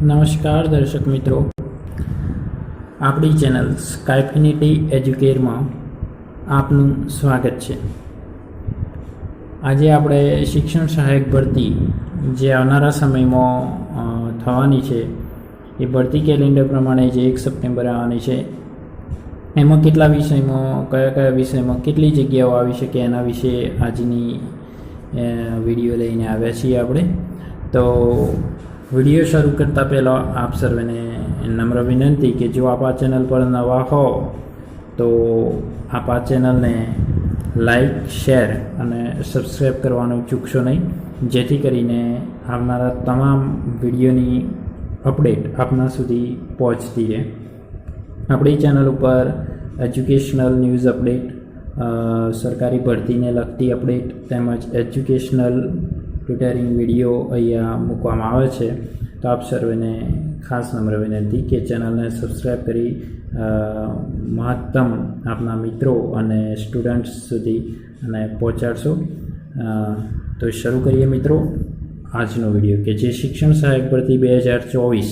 નમસ્કાર દર્શક મિત્રો. આપણી ચેનલ સ્કાયફિનિટી એજ્યુકેરમાં આપનું સ્વાગત છે. આજે આપણે શિક્ષણ સહાયક ભરતી જે આવનારા સમયમાં થવાની છે, એ ભરતી કેલેન્ડર પ્રમાણે જે એક સપ્ટેમ્બર આવવાની છે, એમાં કેટલા વિષયમાં, કયા કયા વિષયમાં કેટલી જગ્યાઓ આવી શકે એના વિશે આજની વીડિયો લઈને આવ્યા છીએ આપણે. તો વીડિયો શરૂ કરતાં પહેલાં આપ સર્વેને નમ્ર વિનંતી કે જો આપ આ ચેનલ પર નવા હો, તો આપ આ ચેનલને લાઈક, શેર અને સબસ્ક્રાઈબ કરવાનું ચૂકશો નહીં. જેથી કરીને આવનારા તમામ વિડીયોની અપડેટ આપના સુધી પહોંચતી રહે. આપણી ચેનલ ઉપર એજ્યુકેશનલ ન્યૂઝ અપડેટ સરકારી ભરતીને લગતી અપડેટ તેમજ એજ્યુકેશનલ ટ્યુટરિંગ વીડિયો અહીંયા મૂકવામાં આવે છે. તો આપ સર્વેને ખાસ નમ્ર વિનંતી કે ચેનલને સબસ્ક્રાઈબ કરી મહત્તમ આપના મિત્રો અને સ્ટુડન્ટ્સ સુધી અને પહોંચાડશો. તો શરૂ કરીએ મિત્રો આજનો વીડિયો કે જે શિક્ષણ સહાયક ભરતી બે હજાર ચોવીસ.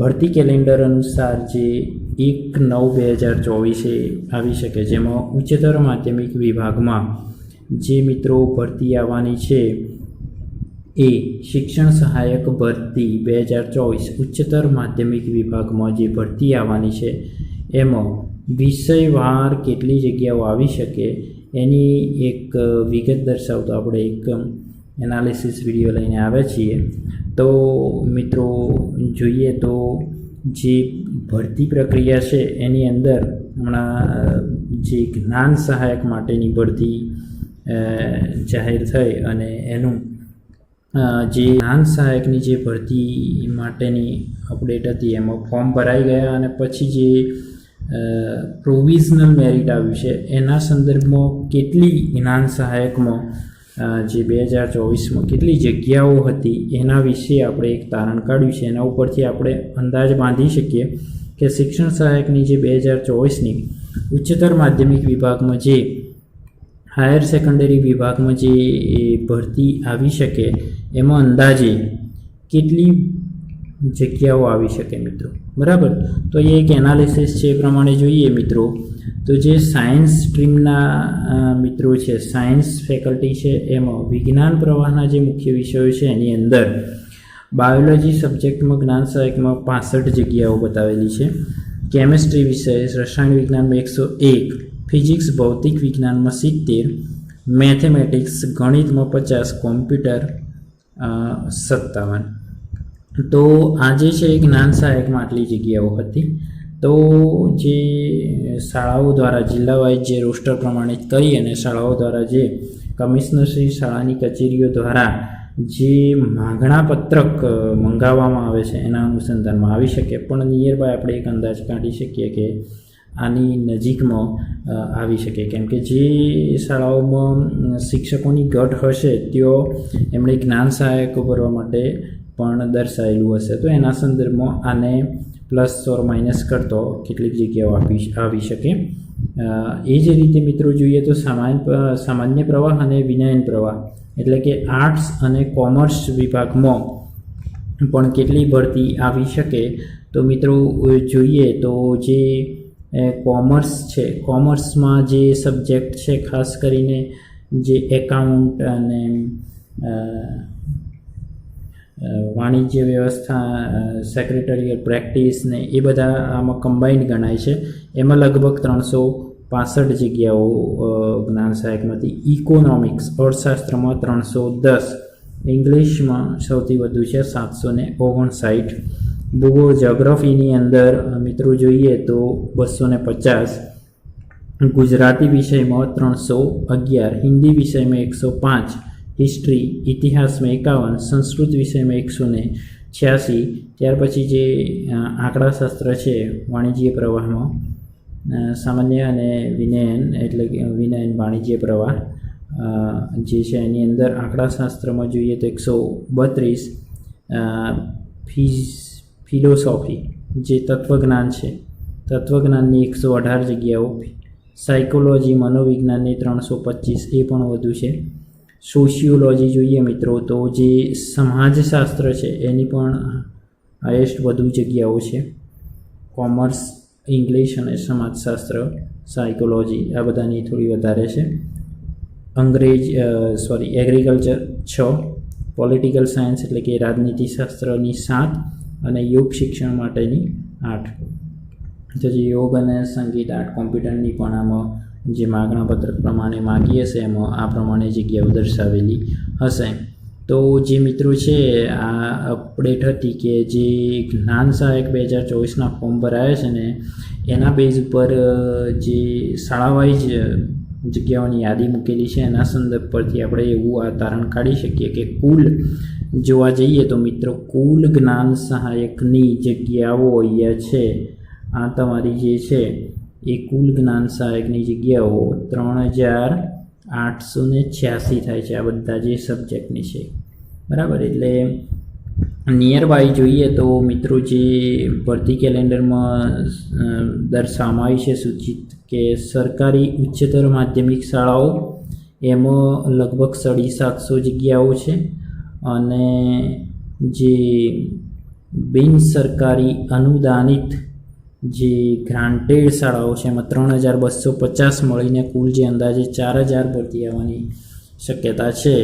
ભરતી કેલેન્ડર અનુસાર જે એક નવ બે હજાર ચોવીસે આવી શકે જેમાં ઉચ્ચતર માધ્યમિક વિભાગમાં જે મિત્રો ભરતી આવવાની છે એ શિક્ષણ સહાયક ભરતી બે હજાર ચોવીસ ઉચ્ચતર માધ્યમિક વિભાગમાં જે ભરતી આવવાની છે, એમાં વિષયવાર કેટલી જગ્યાઓ આવી શકે, એની એક વિગત દર્શાવતો આપણે એક એનાલિસિસ વીડિયો લઈને આવ્યા છીએ. તો મિત્રો, જોઈએ તો જે ભરતી પ્રક્રિયા છે, એની અંદર હમણાં જે જ્ઞાન સહાયક માટેની ભરતી જાહેર થઈ અને એનું જે જ્ઞાન સહાયકની જે ભરતી માટેની અપડેટ હતી, એમાં ફોર્મ ભરાઈ ગયા અને પછી જે પ્રોવિઝનલ મેરિટ આવ્યું છે, એના સંદર્ભમાં કેટલી જ્ઞાન સહાયકમાં જે બે હજાર ચોવીસમાં કેટલી જગ્યાઓ હતી, એના વિશે આપણે એક તારણ કાઢ્યું છે. એના ઉપરથી આપણે અંદાજ બાંધી શકીએ કે શિક્ષણ સહાયકની જે બે હજાર ચોવીસની ઉચ્ચતર માધ્યમિક વિભાગમાં જે હાયર સેકન્ડરી વિભાગમાં જે ભરતી આવી શકે, એમાં અંદાજે કેટલી જગ્યાઓ આવી શકે મિત્રો? બરાબર? તો એ એક એનાલિસિસ છે એ પ્રમાણે જોઈએ મિત્રો. તો જે સાયન્સ સ્ટ્રીમના મિત્રો છે સાયન્સ ફેકલ્ટી છે, એમાં વિજ્ઞાન પ્રવાહના જે મુખ્ય વિષયો છે એની અંદર બાયોલોજી સબ્જેક્ટમાં જ્ઞાન સહાયકમાં પાસઠ જગ્યાઓ બતાવેલી છે. કેમેસ્ટ્રી વિષય, રસાયણ વિજ્ઞાનમાં એકસો એક ફિઝિક્સ, ભૌતિક વિજ્ઞાનમાં સિત્તેર, મેથેમેટિક્સ, ગણિતમાં પચાસ, કોમ્પ્યુટર સત્તાવન. તો આજે છે જ્ઞાન સહાયકમાં આટલી જગ્યાઓ હતી. તો જે શાળાઓ દ્વારા જિલ્લા વાઇઝ જે રોસ્ટર પ્રમાણિત કરી અને શાળાઓ દ્વારા જે કમિશનરશ્રી શાળાની કચેરીઓ દ્વારા જે માગણા પત્રક મંગાવવામાં આવે છે, એના અનુસંધાનમાં આવી શકે. પણ નિયર બાય આપણે એક અંદાજ કાઢી શકીએ કે આની નજીકમાં આવી શકે. કેમ કે જે શાળાઓમાં શિક્ષકોની ઘટ હશે, તેઓ એમણે જ્ઞાન સહાયકો ભરવા માટે પણ દર્શાવેલું હશે. તો એના સંદર્ભમાં આને પ્લસ ઓર માઇનસ કરતો કેટલીક જગ્યાઓ આપી આવી શકે. એ જ રીતે મિત્રો જોઈએ તો સામાન્ય સામાન્ય પ્રવાહ અને વિનયન પ્રવાહ. એટલે કે આર્ટ્સ અને કોમર્સ વિભાગમાં પણ કેટલી ભરતી આવી શકે. તો મિત્રો જોઈએ તો જે કોમર્સ છે. કોમર્સમાં જે સબ્જેક્ટ છે, ખાસ કરીને જે એકાઉન્ટ અને વાણિજ્ય વ્યવસ્થા સેક્રેટરીયલ પ્રેક્ટિસ ને એ બધા આમાં કમ્બાઇન્ડ ગણાય છે. એમાં લગભગ ત્રણસો પાસઠ જગ્યાઓ જ્ઞાન સહાયકમાંથી. ઇકોનોમિક્સ અર્થશાસ્ત્રમાં ત્રણસો દસ. ઇંગ્લિશમાં સૌથી વધુ છે, સાતસો ને ઓગણસાઠ. ભૂગોળ જોગ્રાફીની અંદર મિત્રો જોઈએ તો બસો ને પચાસ. ગુજરાતી વિષયમાં ત્રણસો અગિયાર, હિન્દી વિષયમાં એકસો પાંચ હિસ્ટ્રી ઇતિહાસમાં એકાવન, સંસ્કૃત વિષયમાં એકસો ને છ્યાસી, ત્યાર પછી જે આંકડાશાસ્ત્ર છે વાણિજ્ય પ્રવાહમાં સામાન્ય અને વિનયન એટલે કે વિનયન વાણિજ્ય પ્રવાહ જે છે એની અંદર આંકડાશાસ્ત્રમાં જોઈએ તો એકસો બત્રીસ ફીઝ ફિલોસોફી, જે તત્વજ્ઞાન છે. તત્વજ્ઞાનની એકસો અઢાર જગ્યાઓ સાયકોલોજી, મનોવિજ્ઞાનની ત્રણસો પચીસ, એ પણ વધુ છે. સોશિયોલોજી જોઈએ મિત્રો તો જે સમાજશાસ્ત્ર છે, એની પણ હાયેસ્ટ વધુ જગ્યાઓ છે. કોમર્સ, ઇંગ્લિશ અને સમાજશાસ્ત્ર, સાયકોલોજી, આ બધાની થોડી વધારે છે. અંગ્રેજ સોરી એગ્રીકલ્ચર છ. પોલિટિકલ સાયન્સ એટલે કે રાજનીતિશાસ્ત્રની સાત. અને યોગ શિક્ષણ માટેની આઠ પછી યોગ અને સંગીત આર્ટ કોમ્પ્યુટરની પણ આમાં જે માગણા પત્રક પ્રમાણે માગી હશે એમાં આ પ્રમાણે જગ્યાઓ દર્શાવેલી હશે. તો જે મિત્રો છે, આ અપડેટ હતી કે જે જ્ઞાન સહાયક બે હજાર ચોવીસના ફોર્મ ભરાયા છે ને, એના બેઝ ઉપર જે શાળાવાઇઝ જગ્યાઓની યાદી મૂકેલી છે. એના સંદર્ભ પરથી આપણે એવું આ તારણ કાઢી શકીએ કે કુલ જોવા જઈએ તો મિત્રો, કુલ જ્ઞાન સહાયકની જગ્યાઓ અહીંયા છે. આ તમારી જે છે, એ કુલ જ્ઞાન સહાયકની જગ્યાઓ ત્રણ હજાર આઠસો ને છ્યાસી થાય છે. આ બધા જે સબ્જેક્ટની છે. બરાબર? એટલે નિયર બાય જોઈએ તો મિત્રો જે ભરતી કેલેન્ડરમાં દર્શાવવામાં આવી છે, સૂચિત કે સરકારી ઉચ્ચતર માધ્યમિક શાળાઓ, એમાં લગભગ સાડી સાતસો જગ્યાઓ છે. અને જે બિન સરકારી અનુદાનિત જે ગ્રાન્ટેડ શાળાઓ છે, એમાં ત્રણ હજાર બસો પચાસ મળીને કુલ જે અંદાજે ચાર હજાર ભરતી આવવાની શક્યતા છે.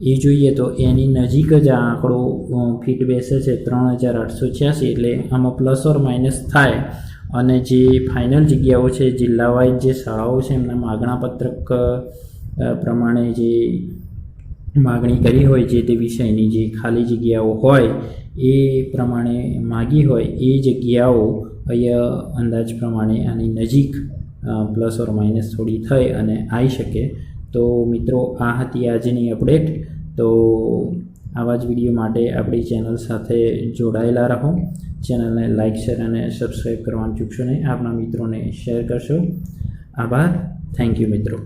એ જોઈએ તો એની નજીક જ આ આંકડો ફીટ બેસે છે ત્રણ હજાર આઠસો છ્યાસી, એટલે આમાં પ્લસ ઓર માઇનસ થાય. અને જે ફાઇનલ જગ્યાઓ છે જિલ્લા જે શાળાઓ છે, એમના માગણા પત્રક પ્રમાણે જે માગણી કરી હોય જે તે વિષયની જે ખાલી જગ્યાઓ હોય એ પ્રમાણે માગી હોય, એ જગ્યાઓ અહીંયા અંદાજ પ્રમાણે આની નજીક પ્લસ ઓર માઇનસ થોડી થઈ અને આવી શકે. તો મિત્રો, આ હતી આજની અપડેટ. તો આવા જ વીડિયો માટે આપણી ચેનલ સાથે જોડાયેલા રહો. ચેનલને લાઇક શેર અને સબસ્ક્રાઈબ કરવાનું ચૂકશો નહીં. આપણા મિત્રોને શેર કરશો. આભાર. થેન્ક યુ મિત્રો.